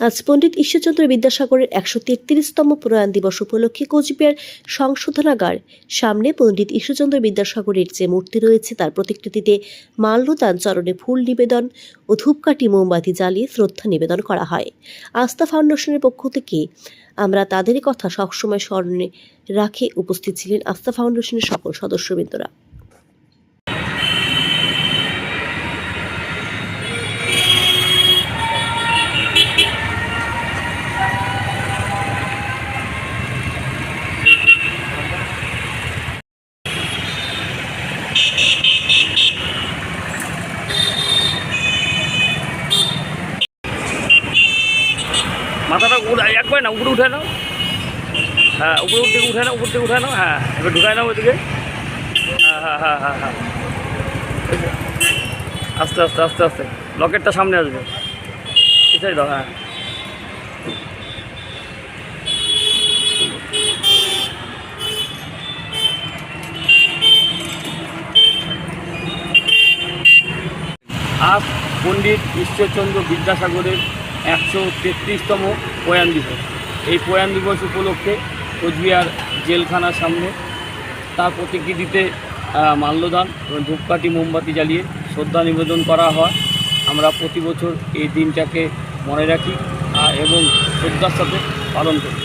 আজ পণ্ডিত ঈশ্বরচন্দ্র বিদ্যাসাগরের একশো তেত্রিশতম প্রয়াণ দিবস উপলক্ষে কোচবিহার সংশোধনাগার সামনে পণ্ডিত ঈশ্বরচন্দ্র বিদ্যাসাগরের যে মূর্তি রয়েছে, তার প্রতিকৃতিতে মাল্যদান চরণে ফুল নিবেদন ও ধূপকাঠি মোমবাতি জ্বালিয়ে শ্রদ্ধা নিবেদন করা হয়। আস্থা ফাউন্ডেশনের পক্ষ থেকে আমরা তাদেরই কথা সবসময় স্মরণে রাখে উপস্থিত ছিলেন আস্থা ফাউন্ডেশনের সকল সদস্যবৃন্দরা। মাথাটা উঠে একবার না, উপরে উঠে নাও। হ্যাঁ উপরে থেকে উঠে নাও, উপর থেকে উঠে নাও। হ্যাঁ এবার ঢুকায় নাও ওইদিকে হ্যাঁ হ্যাঁ হ্যাঁ হ্যাঁ হ্যাঁ। আস্তে আস্তে আস্তে আস্তে। লকেটটা সামনে আসবে। পিছাই দাও হ্যাঁ। আজ পণ্ডিত ঈশ্বরচন্দ্র বিদ্যাসাগরের একশো তেত্রিশতম প্রয়াণ দিবস। এই প্রয়াণ দিবস উপলক্ষে কোচবিহার জেলখানার সামনে তার প্রতিকৃতিতে মাল্যদান এবং ধূপকাঠি মোমবাতি জ্বালিয়ে শ্রদ্ধা নিবেদন করা হয়। আমরা প্রতি বছর এই দিনটাকে মনে রাখি এবং শ্রদ্ধার সাথে পালন করি।